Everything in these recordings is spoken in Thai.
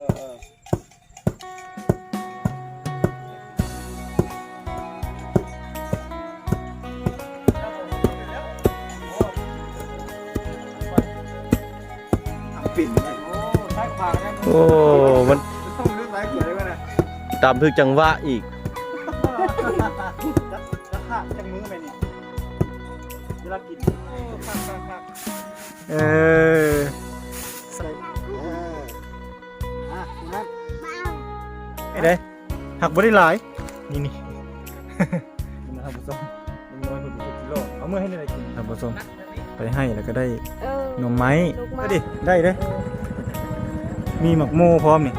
ปิ่นโอ้ซ้ขวากันโอ้ มันต้องเลือกซ้ายวได้ไหมนะตามทึกจังหวะอีก จะจะฆ่าจะมือไปนี่เวลากิน เออ หักบ่ได้หลาย นี่นี่นี่นะครับผู้ชมมันน้อยกว่าสิบกิโลเอามือให้ได้กินครับผู้ชมไปให้แล้วก็ได้เออหน่อไม้ลูกไม้ได้ดิได้เด้มีหมักโม่พร้อมนี่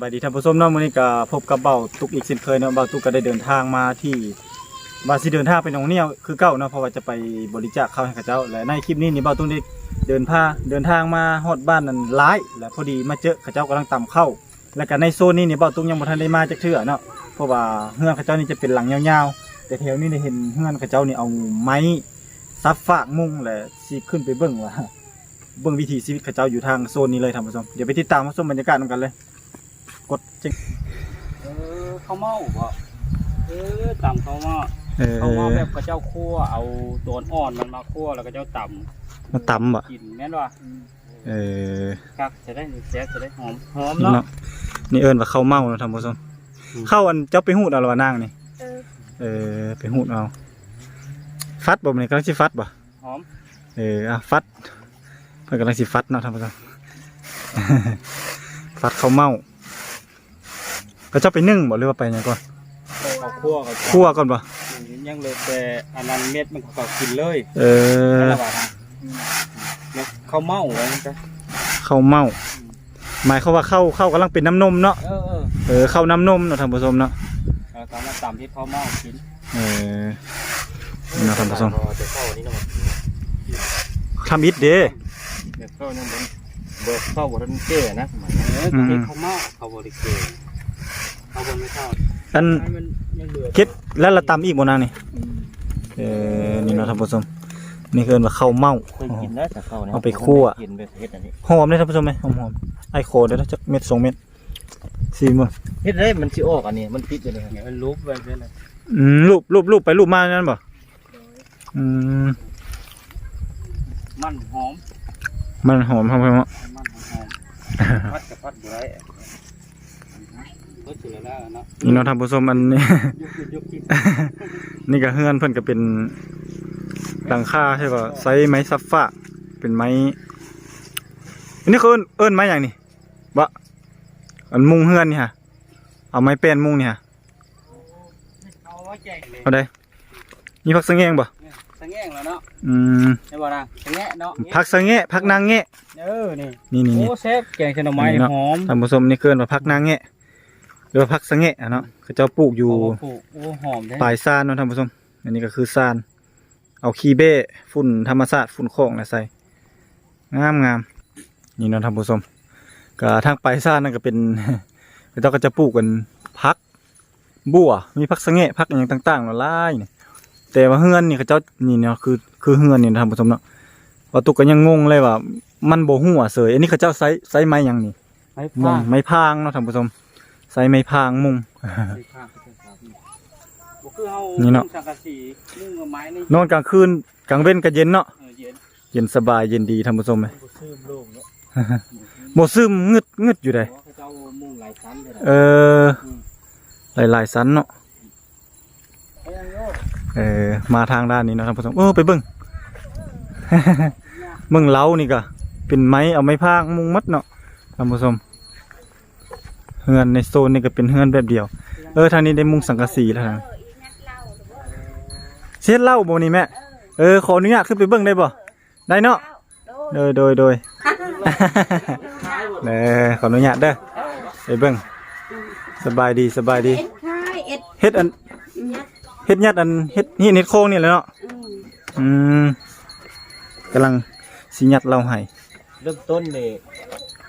บายดีท่านผู้ชมเนาะมื้อนี้ก็พบกับเบาตุกอีกเช่นเคยเนาะเบาตุกก็ได้เดินทางมาที่บาสิเดินทางไปหนองเนียคือเก่าเนาะเพราะว่าจะไปบริจาคข้าวให้กับเจ้า และในคลิปนี้นี่เบาตุกได้เดินพาเดินทางมาฮอดบ้านนั้นหลาย และพอดีมาเจอเขาเจ้ากำลังตำข้าและก็ในโซนนี้นี่เบาตุกยังบ่ทันได้มาจักเทื่อเนาะเพราะว่าเฮือนเขาเจ้านี่จะเป็นหลังยาวๆ แต่แถวนี้ได้เห็นเฮือนเขาเจ้านี่เอาไม้ซับฟากมุงและสิขึ้นไปเบิ่งว่าเบิ่งวิถีชีวิตเขาเจ้าอยู่ทางโซนนี้เลยท่านผู้ชมเดี๋ยวไปติดตามรับชมบรรยากาศกันเลย กดจริงเออข้าวเมาบ่เออตำข้าวเมาเออข้าวเมาแบบกระเจ้าคั่วเอาตัวอ่อนมันมาคั่วแล้วก็เจ้าตมาตำบ่ำกินแม่นว่าเออคักจะได้แซ่บจะได้หอมหอมนี่เนาะ เนาะนี่เอิ้นว่าข้าวเมาเนาะท่านผู้ชมอืม ข้าวอันเจ้าไปหูดเอาหรอวะนางนี่ เออเออไปหูดเอา ฟัดบ่มันกำลังสิฟัดบ่ หอมเอออะฟัดเพิ่นกำลังสิฟัดเนาะท่านผู้ชม ฟัดข้าวเมา ก็เจ้าไปนึ่งบ่หรือว่าไปหยังก่อนข้าวคั่วกับคั่วก่อนบ่ยังเหลยแต่อันนั้นเม็ดมันก็กินเลยเออนั่นแหละว่านะเม็ดข้าวเมาไว้จ้ะข้าวเมาหมายเขามว่าข้าวข้าวกำลังเป็นน้ำนมเนาะเออเออเออข้าวน้ำนมเนาะท่านผู้ชมเนาะแล้วก็มาตำที่ข้าวเมากินเออนี่เนาะท่านผู้ชมจะเข้านี่เนาะทำอิดเด้เดี๋ยวเข้านี่มันเบิกเข้าบนเก้นะเออตัวนี้ข้าวเมาเข้าบริเก เข้าบนไม่เข้าอันให้มันยังเหลือคิดแล้วละตำอีกบ่นางนี่เออนี่เนาะท่านผู้ชมนี่คือเอิ้นว่าข้าวเมาเคยกินแล้วแต่เข้าเนี่ยเอาไปคั่วกินไปเฮ็ดอันนี้หอมเลยท่านผู้ชมไหมหอมหอมไอโคเดี๋ยวนะจักเม็ดสองเม็ดสี่มือเฮ็ดได้มันสิออกอันนี้มันติดอยู่เลยเนี่ยมันลุบไปเลยอืมรูปรูปรูปไปรูปมานั่นบ่อืมมันหอมมันหอมหอมหอมมันหอมพัดกับพัดบ่ได้เพิ่นสิแล้วเนาะนี่เนาะท่านผู้ชมอันนี้ยุกยุกกินนี่ก็เฮือนเพิ่นก็เป็นหลังคาใช่ป่ะไซส์ไม้ซัฟฟ้าเป็นไม้อันนี้เขาเอิ้นเอิ้นไม้อย่างนี้บะอันมุงเฮือนนี่ฮะเอาไม้แป้นมุงนี่ฮะเอาไว้แจกเลยเอาได้มีผักสะแงงบ่สังแงงแล้วเนาะอืมได้บ่นะสังแงะเนาะผักสะแงะผักนางแงะเออนี่นี่นี่โอ้นี่เซฟแกงเชนอไม้นี่เนาะหอมท่านผู้ชมนี่เกินว่าผักนางแงะ หรือว่าผักสะแงะอะเนาะเขาเจ้าปลูกอยู่เอามาปลูกโอ้หอมแท้ปลายซานเนาะท่านผู้ชม อันนี้ก็คือซาน เอาขี้เบ้ฝุ่นธรรมชาติฝุ่นโค้งนะใส่งามงามนี่เนาะท่านผู้ชมก็ทางปลายซานนั่นก็เป็น เขาเจ้าก็จะปลูกกันพักบัวมีพักสะแงะพักอย่างต่างๆเนาะหลายเนี่ยแต่ว่าเฮือนนี่เขาเจ้านี่เนาะคือคือเฮือนนี่นะท่านผู้ชมเนาะว่าตุกก็ยังงงเลยว่า มันบ่หัวเสยอันนี้เขาเจ้าไซไซไม้หยังนี่ไม้มุพางไม้พางเนาะท่านผู้ชม ไซไม้พางมุงไม้พางบ่คือเฮานี่เนาะ สังกะสีมุ่งกับไม้นี่นอนกลางคืนกลางเว้นก็เย็นเนาะ เออเย็นเย็นสบายเย็นดีท่านผู้ชมไหมบ่ซื้อโล่งเนาะโมซึมงึดงึดอยู่เลยเพราะเขาเจ้ามุ่งหลายชั้นเลยนะเออ หลายหลายๆสันเนาะเอ้ยโยกเออมาทางด้านนี้เนาะท่านผู้ชมเออไปเบิ่ง เบิ่งเล้านี่ก็เป็นไม้เอาไม้พางมุงมัดเนาะท่านผู้ชม เฮือนในโซนนี่ก็เป็นเฮือนแบบเดียว เออทางนี้ได้มุงสังกะสีแล้วทางนั้นเช็ดเหล้าบ่นี่แม่เออขออนุญาตขึ้นไปเบิ่งได้บ่ได้เนาะโดยโดยโดยเด้อขออนุญาตเด้อไปเบิ่งสบายดีสบายดีเอ็ดคายเอ็ดเฮ็ดอันยัดเฮ็ดยัดอันเฮ็ดนี่เฮ็ดโค้งนี่แหละเนาะอืมอืมกำลังสิยัดเราให้เริ่มต้นนี่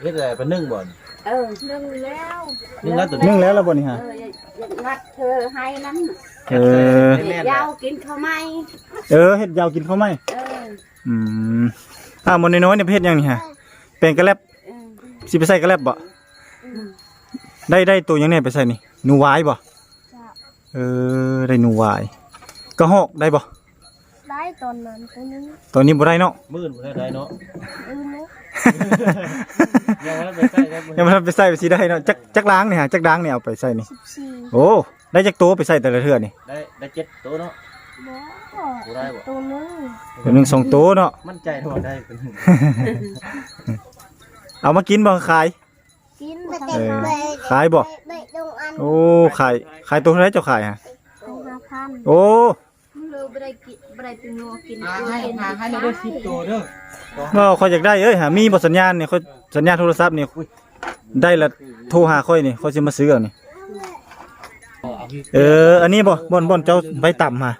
เฮ็ดอะไรเป็นนึ่งบ่อน เออนึ่งแล้วนึ่งแล้วตัวนึ่งแล้วแล้วบ่นี่ฮะเออยัดเธอให้นั้นเออยาวกินข้าวไหมเออเฮ็ดยาวกินข้าวไหมเอออืมอ่ามันน้อยๆเนี่ยเฮ็ดยังนี่ฮะเป็นกระแลบสิไปใส่กระแลบบ่ได้ได้ตัวยังเนี่ยไปใส่นี่หนูวายบ่เออได้หนูวายกระหอกได้บ่ได้ตอนนั้นตัวนึงตัวนี้บ่ได้เนาะมื่นบ่ได้ได้เนาะอืมเล ยยังไม่ได้ไปใกล้ครับยังบ่ทันไปใส่ไปสิได้เนาะจักจักล้างนี่ฮะจักล้างนี่เอาไปใส่นี่ สิบสี่โอ้ได้จักตัวไปใส่แต่ละเทื่อนี่ได้ได้เจ็ดตัวเนาะ บ่บ่ได้บ่ ตัวนึงตัวหนึงสองตัวเนาะมั่นใจว่าได้เป็นหนึ่งเอามากินบ่ขาย กินเออ ขายบ่เบะดงอันโอ้ขายขายตัวเท่าไหร่เจ้าขายฮะห้าพันโอ้เลยไม่ได้กินไม่ได้เป็นงัวกินให้หาให้เราได้สิบตัวเด้อ ก็ค่อยอยากได้เอ้ยหามีบ่สัญญาณนี่ค่อยสัญญาณโทรศัพท์นี่ได้ละโทรหาค่อยนี่ค่อยสิมาซื้อเอานี่เออ อันนี้บ่บ่อนบ่อนเจ้าใบต่ำมา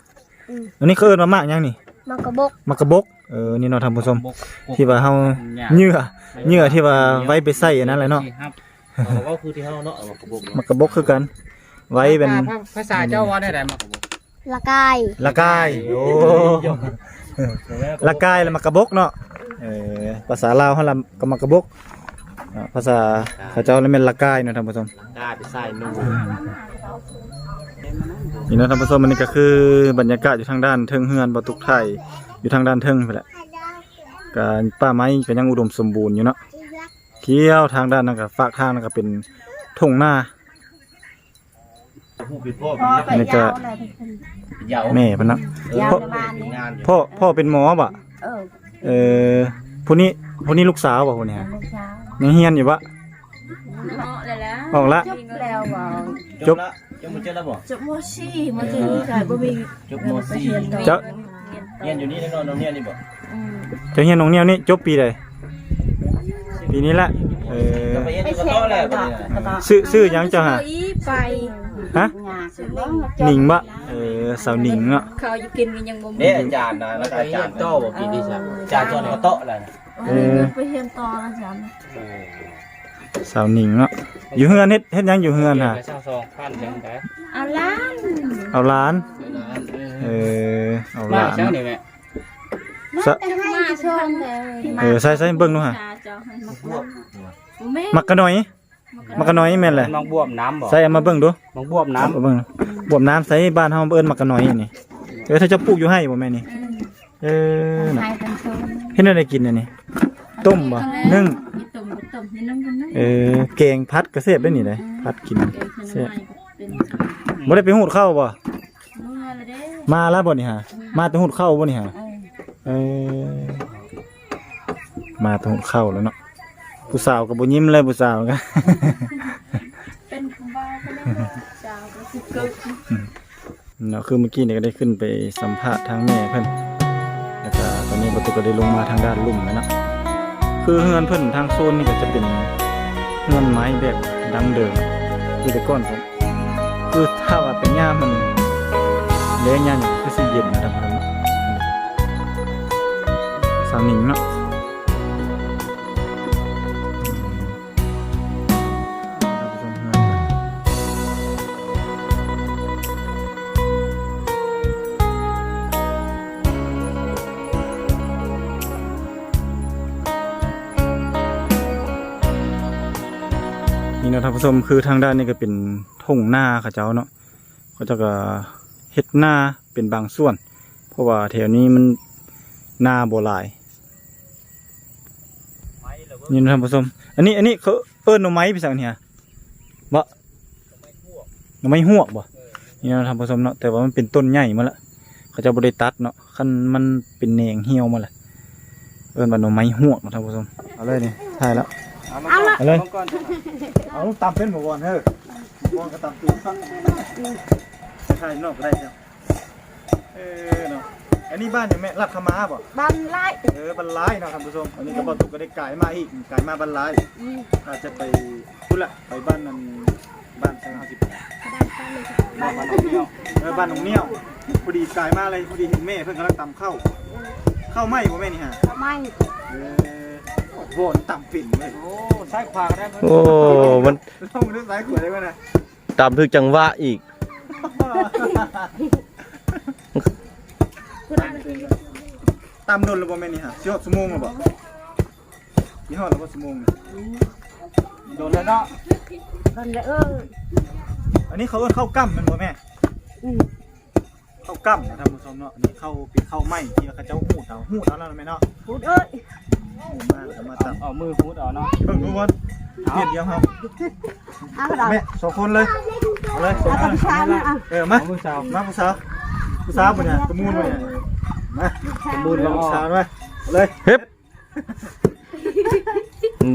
อันนี้เขาเอิ้นว่ามากยังนี่มากระบกมากระบกเออนี่เนาะท่านผู้ชมบกที่ว่าเฮาเหยื่อเหยื่อที่ว่าไว้ไปใส่อันนั้นแหละเนาะครับเอาก็คือที่เฮาเนาะเอามากระบอกมากระบกคือกัน ไว้เป็นภาษาเจ้าว่าได้ไหนมากระบอกละกายละกายโอ้ละกายแล้วมากระบกเนาะ เออภาษาลาวเฮาละก็มากระบกอ่าภาษาเขาเจ้าแล้วแม่นละกายเนาะท่านผู้ชมกล้าไปใส่นูนี่เนาะท่านผู้ชมอันนี้ก็คือบรรยากาศอยู่ทางด้านเทิงเฮือนบ่ตุกไทยอยู่ทางด้านเทิงไปแหละการป่าไม้ก็ยังอุดมสมบูรณ์อยู่เนาะเที่ยวทางด้านนั้นก็ฝากทางนั้นก็เป็นทุ่งนาผู้เป็นพ่อพอไปอันนี้ก็ยาวเลยทุกคนยาวแม่เพิ่นเนาะยาวพ่อในบ้านนี้ งานอยู่พ่อพ่อเป็นหมอบ่เออ เออผู้นี้ผู้นี้ลูกสาวบ่ผู้นี้ฮะเมื่อเช้ายังเฮียนอยู่บ่เนาะเลยแล้วออกละ จบแล้วบ่จบ ละจบมาเจอแล้วบ่จบมสี่มาถึงค่ะบ่มีจบมสี่เจ้าเรียนอยู่นี่แน่นอนน้องเนี่ยนี่บ่อืมเจ้าเฮียนน้องเนี่ยนี่จบปีใดปีนี้ละเออจะไปเรียนอยู่กับโต๊ะแล้วบ่เนี่ยชื่อชื่อหยังเจ้าฮะ อีไป ฮะงานสิบ่หนิงบ่เออสาวหนิงเนาะเขาอยู่กินกันยังบ่มีเนี่ยอาจารย์นะแล้วก็อาจารย์โต๊ะบ่ปีนี้จ้ะอาจารย์ตัวนี้ก็โต๊ะอะไรนะเออไปเรียนต่อแล้วจ้ะสาวหนิงเนาะอยู่เฮือนเฮ็ดเฮ็ดหยังอยู่เฮือนฮะไปเช่าซองพันยังได้เอาล้านเอาหลานเออเอาหมาลานเช้าเนาะนี่แม่สะมาชนเลยเออใส่ใส่เบิ่งดูฮะเจ้าให้มาพูดแม่มักกะหน่อย มักกะหน่อยแม่นแหละมังบวมน้ำบ่ใส่เอามาเบิ่งดูมังบวมน้เอาเบิ่งบวมน้ำใส่บ้านเฮาเอิ้นมักกะหน่อยนี่เออถ้าจะปลูกอยู่ให้บ่แม่นี่ เออน่ะให้กันชนเฮ็ดได้กินอันนี้ ต้มบ่นึ่งมีตุ่มกับตุ่มนี่น้ำกันนะเออแกงพัดก็แซ่บได้นี่เลยพัดกินเดี๋ยวฉันให้เป็นบ่ได้ไปหูดข้าวบ่นู่นเลยเด้มาแล้วบ่นี่ฮะ มาแต่หูดข้าวบ่นี่ฮะเออเออมาแต่หูดข้าวแล้วเนาะ ผู้สาวก็บ่ยิ้มเลยผู้สาวก็ เป็นคำบ้าก็ได้เจ้าก็คือกึกเนาะคือเมื่อกี้เนี่ยก็ได้ขึ้นไปสัมภาษณ์ทางแม่เพิ่นแล้วก็ตอนนี้ประตูก็ได้ลงมาทางด้านลุ่มแล้วเนาะคือเฮือนเพิ่นทางโซนนี่ก็จะเป็นเฮือนไม้แบบดังเดิมคือแต่ก่อนผมคือถ้าว่าเป็นย่ามมันแล้งย่ามนี่คือสิเย็นนะครับผมสาวหนิงเนาะ ท่านผู้ชมคือทางด้านนี้ก็เป็นทุ่งหน้าเขาเจ้าเนาะเขาจะก็เฮ็ดหน้าเป็นบางส่วน เพราะว่าแถวนี้มันนาโบหลายนี่นะท่านผู้ชมอันนี้อันนี้เขาเอิ้นหน่อไม้พี่สังเนี่ยบ่หน่อไม้หวกบ่นี่เนาะท่านผู้ชมเนาะแต่ว่ามันเป็นต้นใหญ่มาละเขาจะบ่ได้ตัดเนาะคันมันเป็นแหนงเหี่ยวมาละเอิ้นว่าหน่อไม้หวกนาะท่านผู้ชมเอาเลยนี่ถ่ายแล้ว เอาละเอาเลยก่อนเอาตามเป็นหมูบอลเฮ้ยบอลก็ตามตีนฟังใช่นอกก็ได้เจ้าเออเนาะอันนี้บ้านอย่างแม่รัดขมาบ่บ้านไร่เออบันไลายเนาะท่านผู้ชมอันนี้ก็บ่ตุกก็ได้กายมาอีกกายมาบันไลายอืมอาจจะไปพุ่นละไปบ้านนั้นบ้าน250กระดานฟ้าเลยบ้านบ้านหนองเนี้ยวเออบ้านหนองเนี้ยวพอดีกายมาเลยพอดีเห็นแม่เพิ่นกำลังตำข้าวข้าวไหม้บ่แม่นี่ฮะไม่เออ โหนต่ำปิ่นเลยโอ้ซ้ายขวาก็ได้โอ้ มันต้องมือซ้ายขวาได้ไหมนะตามถึกจังหวะอีกกระดานฟ้าตำโดนแล้วบ่แม่นี่ฮะสิฮอดชั่วโมงแล้วบ่สิฮอดแล้วบ่ชั่วโมงนี่โดนแล้วเนาะบ้านเลยเอออันนี้เขาเอิ้นข้าวกั้มแม่นบ่แม่อืมข้าวกั้มนะท่านผู้ชมเนาะอันนี้ข้าวเป็นข้าวไหม้ที่เขาเจ้าหูดเอาหูดเอาแล้วนะแม่เนาะ พูดเอ้ยหูด มาแล้วก็มาตำเอามือพูดเอาเนาะเพิ่งรู้ว่าเพียรเดียวครับเอากระดานแม่สองคนเลยเอาเลยสองเอาคนทำช้านะอะเออมาเอามือสาวมาผู้สาวผู้สาวปุ่นเนี่ยตะมูนมาเนี่ยมาช้าตะมูนมาผู้สาวมาเอาเลยเฮ็บ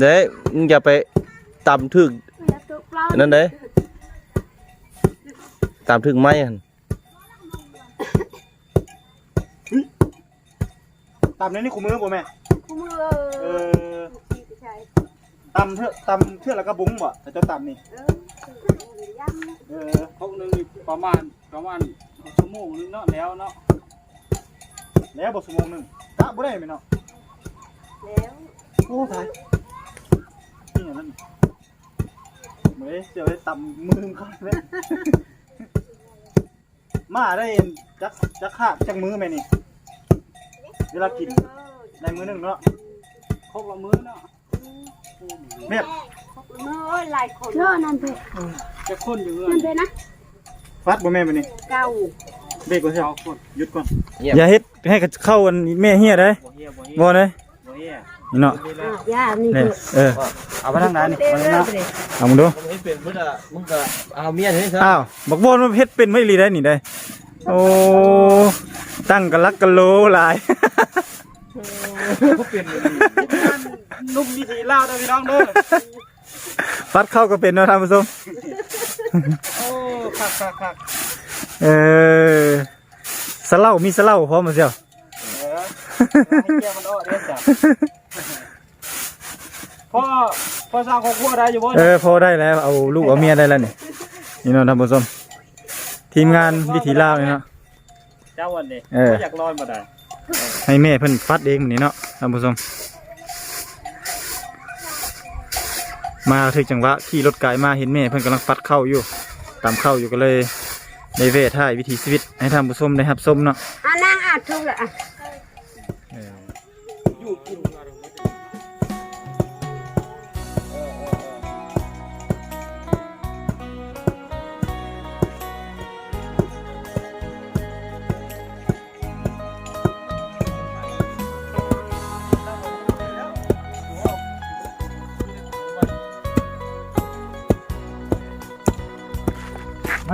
เด้มึงอย่าไปตามถึกอย่าตกเปล่านั่นเด้ตามถึกไม้หั่นตำในนี่ขูมือบ่แม่ คู่มือเอเอออใช่ตำเถอะตำเถอะแล้วก็บุ้งบ่แต่เจ้าตำนี่เออยังเออพวกนึงนี่ประมาณประมาณชั่วโมงนึงเนาะแล้วเนาะแล้วบ่ชั่วโมงหนึงกะบ่ได้แม่เนาะแล้วโอ้ตายนี่อย่างนั้นเฮ้ยเดี๋ยวได้ตำมือเขาเลยมาได้จักจักขาดจักมือแม่นี่เวลากิน ได้มือหนึงเนาะครบละมื้อเนาะแม่มือเอ้ยหลายคนเนาะนั่นเพจะคนอยู่เงินั่นนเพนะฟัดบ่แม่ไปนี่เก่าเบรกก่อนสิเอาคนหยุดก่อนอย่าเฮ็ดให้เข้าอันแม่เฮียได้บ่เฮียบ่เฮียบ่ได้บ่เฮียนี่เนาะอะย่านี่นี่คือเออเอาไปทางไหนนี่เต้ไปเรื่ทางอไหนงเลยเอามึงดูมึงเป็นมึงก็มึงก็เอาเมียนี่ซะอ้าวบักบอนมันเฮ็ดเป็นไม่รีได้นี่ได้โอ้ตั้งกันลักกันโลหลายก็ เปลี่ยนเลยนุ่มวิธีลาวเด้อพี่น้องเด้อฟัดเข้าก็เป็นเนาะท่านผู้ชมโอ้คักคักคักเออสะเหล่ามีสะเหล่าพร้อมมาเสียวเออให้แก้มันอ้อเด้อจ้ะพ่อพ่อสร้างครอบครัวได้อยู่บ่เออพอได้แล้วเอาลูกเอาเมียได้แล้วนี่นี่เนาะท่านผู้ชมทีมงานวิถีลาวนี่เนาะเจ้าวันนี้เออบ่อยากลอยบ่ได้ ให้แม่เพิ่นฟัดเองมือนี้เนาะท่านผู้ชมมาถึงจังหวะขี่รถไกลมาเห็นแม่เพิ่นกำลังฟัดเข้าอยู่ ตามเข้าอยู่ก็เลยได้เวทถ่ายวิถีชีวิตให้ท่านผู้ชมได้รับชมเนาะอ่านางอาบทุกเลยอะอยู่กิน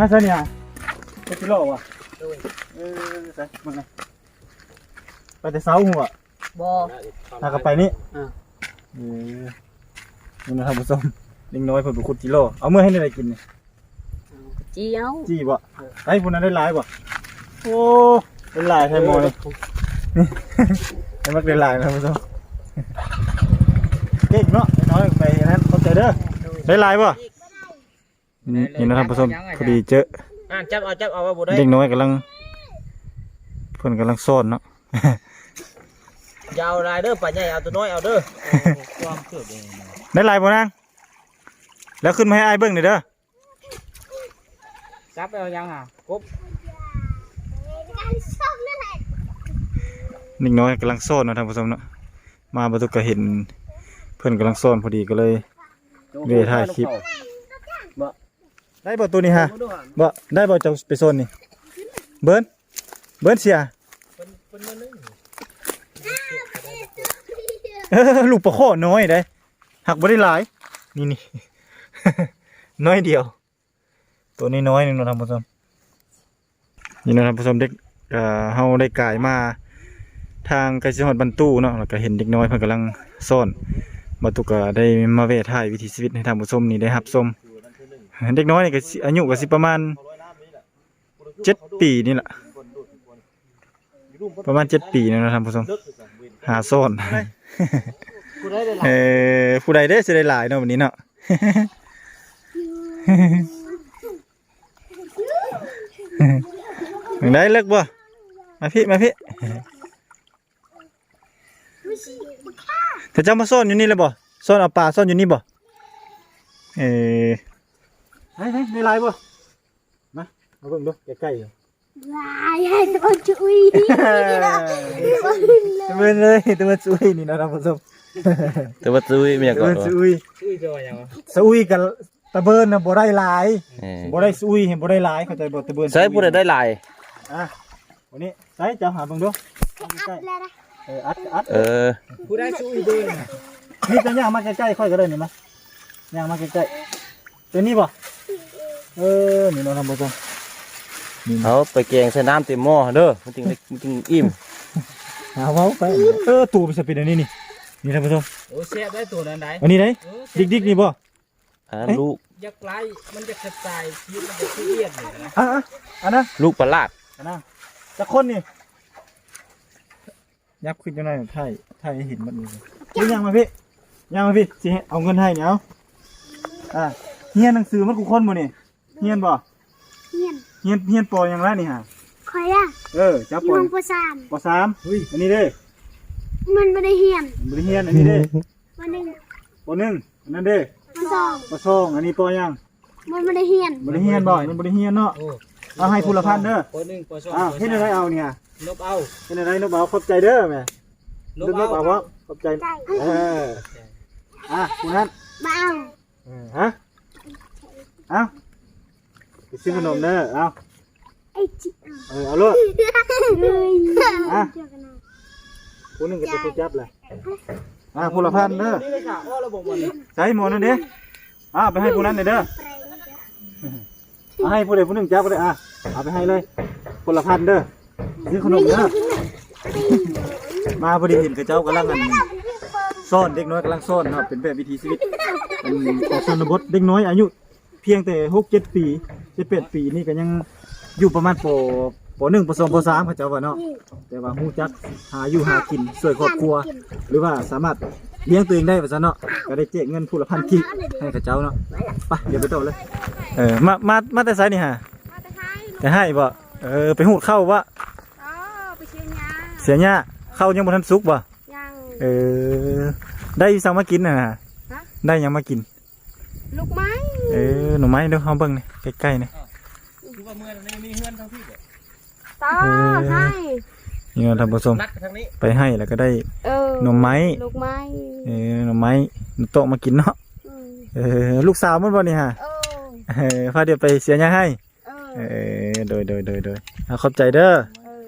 มาซะเนี่ยไปกิโลวะเออใส่มาไงไปแต่เสาหัวบ่ถ้าก็ไปนี่อ่าเออนี่นะท่านผู้ชมลิงน้อยเพิ่นไปขุดกิโลเอาเมื่อให้ได้กินนี่เจียวจี้บ่ไอ้พวกนั้นได้หลายบ่โอ้ได้หลายแท้หมอนี่นี่ให้มักได้หลายนะท่านผู้ชมเก่งเนาะไอ้น้อยไปนั้นเข้าใจเด้อได้หลายบ่ นี่นี่นะท่านผู้ชมพอดีเจออ่านจับเอาจับเอาว่าบ่ได้เด็กน้อยกำลังเพิ่นกำลังซ่อนเนาะยาวลายเด้อป่าใหญ่เอาตัวน้อยเอาเด้อความเกิดเองได้หลายบ่นางแล้วขึ้นมาให้อ้ายเบิ่งหน่อยเด้อจับไปเอายังอะกบเด็กน้อยกำลังซ่อนเนาะท่านผู้ชมเนาะมาบ่ทุกก็เห็นเพิ่นกำลังซ่อนพอดีก็เลยเวทายคลิป ได้บ่ตัวนี้ฮะบ่ได้บ่เจ้าไปซ่อนนี่เบิ้นเบิ้นเสียเออลูกปลาข้อน้อยได้หักบ่ได้หลายนี่นี่น้อยเดียว ตัวนี้น้อยหนึงเนาะท่านผู้ชมนี่เนาะท่านผู้ชมเด็กเอ่อเฮาได้กายมาทางไกลสิฮอดบรรตู้เนาะแล้วก็เห็นเด็กน้อยเพิ่นกำลังซ่อนบ่ตุกก็ได้มาเวทถ่ายวิถีชีวิตให้ท่านผู้ชมนี่ได้รับชม เด็กน้อยนี่ก็สิอายุก็สิประมาณเจ็ดปีนี่แหละประมาณเจ็ดปีแล้วนะท่านผู้ชมหาซ่อนเออผู้ใดได้จะได้หลายเนาะวันนี้เนาะมึงได้เลิกบ่มาพี่มาพี่ถ้าเจ้ามาซ่อนอยู่นี่เลยบ่ซ่อนเอาปลาซ่อนอยู่นี่บ่เออ เฮ้ยเฮ้ยได้หลายบ่มามาเบิ่งดูใกล้ๆอยู่ลายให้ตัวจุยตัวมันเลยตัวมันซุยนี่เนาะท่านผู้ชมแต่ว่าซื้อมีอย่างตัวก่อนมันซุยชื่อจะว่าหยังวะซุยกับตะเบินน่ะบ่ได้หลายเออบ่ได้ซุยเห็นบ่ได้หลายเข้าใจบ่ตะเบินใช้ผู้ใดได้หลายอะวันนี้ใส่จะหาเบิ่งดูอัพแล้วนะเอออัดอัดเออผู้ได้ช่วยเบิ่งนี่จะย่างมาใกล้ๆค่อยก็ได้นี่มาย่างมาใกล้ๆตัวนี้บ่ เออนี่เนาะท่านผู้ชมนี่เอาไปแกงใส่น้ำเต็มหม้อเด้อมันจึงได้มันจึงอิ่มหาเว้าไปเออตูมันจะเป็นอันนี้นี่นี่ท่านผู้ชมโอ้แซ่บได้ตัวนั้นได้อันนี้ไหนเออแซ่บดิกๆนี่บ่อันนั้นลูกอยากไล่มันจะกระจายชีวิตมันจะเครียดเลยนะอะอะอันนั้นลูกประหลาดอันนั้นจะคนนี่ยับขึ้นจังได๋ไทยไทยให้เห็นมันนี่นี่ย่างมาพี่ย่างมาพี่สิให้เอาเงินให้เนี่ยเอาอะเฮียนหนังสือมันกูคนบ่นี่ เฮียนบ่เฮียนเฮียนเฮียนปออย่างไรนี่ฮะคอยอะเออจับอปยู่อโรงประสานปอสามเฮ้ยอันนี้เด้มันไม่ได้เฮียนบริเฮียนอันนี้เด้มันหนึ่งปอหนึ่งอันนั้นเด้มันสองปอสองอันนี้ปอยังมันไม่ได้เฮียนบริเฮียนบ่อันนี้บริเฮียนเนาะโอ้เอาให้ผู้ละพันเด้อปหนึ่งปสองอ้าวปเฮ็ดสาอะไรมเอาเนี่ยนบเอาเฮ็ดอะไรนกเอาขอบใจเด้อแม่นนบกเอาเอาว่าขอบใจใจเอออะผู้นั้นมาเอาเออฮะเอา ไปซื้อขนมเด้อเอาไอ้จิเออเอาลูกเลยอะเจอกันนะผู้หนึงก็จะผู้จับเลยอะผู้ละพันเด้อนี่เลยค่ะอ้อระบบมันใช้หมดนั่นเด้อะไปให้ผู้นั้นเลยเด้อเอาให้ผู้ใดผู้หนึ่งจับก็ได้อะเอาไปให้เลยคนละพันเด้อซื้อขนมเด้อมาพอดีเห็นกระเจ้ากำลังอันซ่อนเด็กน้อยกำลังซ่อนเนาะเป็นแบบวิถีชีวิตอันของชนบทเด็กน้อยอายุ เพียงแต่หกเจ็ดปีเจ็ดแปดปีนี่ก็ยังอยู่ประมาณปปหนึ่งปสองปสามเขาเจ้าว่าเนาะแต่ว่าฮู้จักหาอยู่หากินช่วยครอบครัว หรือว่าสามารถเลี้ยงตัวเองได้ว่าซะเนาะก็ได้แจกเงินผู้ละพันกีบให้เขาเจ้าเนาะไปเดี๋ยวไปต่อเลย เออมามามาแต่ไสนี่ฮะมาแต่ให้แต่ให้บ่เออไปหูดเข้าบ่อ๋อไปเชียงยาเสียหญ้าเข้ายังบ่ทันสุกบ่ยังเออ ได้สั่งมากินน่ะนะฮะได้หยังมากิน ลูกไม้ เออหน่อไม้เด้อเฮาเบิ่งนี่ใกล้ๆนี่คือว่าเมื่อนี้มีเฮือนทั้งพี่เด้อต่อเออให้นี่เนาะท่านผู้ชมนัดไปทางนี้ไปให้แล้วก็ได้เออหน่อไม้ลูกไม้เออหน่อไม้โต๊ะมากินเนาะอืมเออลูกสาวมันบ่นี่ฮะเออเออพาเดี๋ยวไปเสียหญ้าให้เอเอออโดยโดยโดยโดยเอาขอบใจเด้อเออ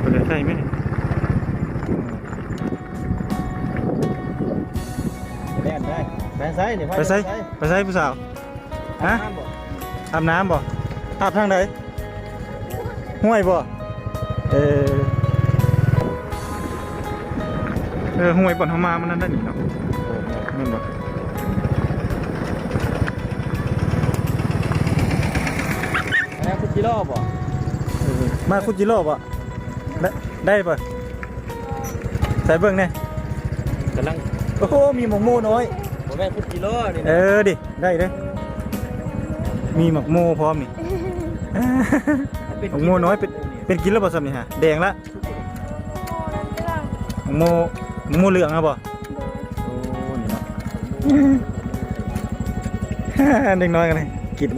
ไปเลยใช่ไหม ได้แม่นไซนี่ไปใส่ไปใส่ผู้สาวฮะอาบน้ำบ่อาบทางไหนห้วยบ่เออเออห้วยบ่อนเฮามามันนั่นได้นี่เนาะแม่นบ่อันนี้คือกิโลบ่เออมาคุจิโร่บ่ได้ได้บ่ใส่เบิ่งแน่กำลังโอ้โหมีหมกโมน้อย บ่แม่นคือกิโลนี่เออดิ ได้เด้อมีหมกโมพร้อมนี่ หมกโมน้อยเป็นเป็นกินแล้วบ่ซ้ำนี่ฮะ แดงละหมกโมหมกโมเหลืองอะบ่โอ้นี่เนาะ เด็กน้อยกันเลยกิน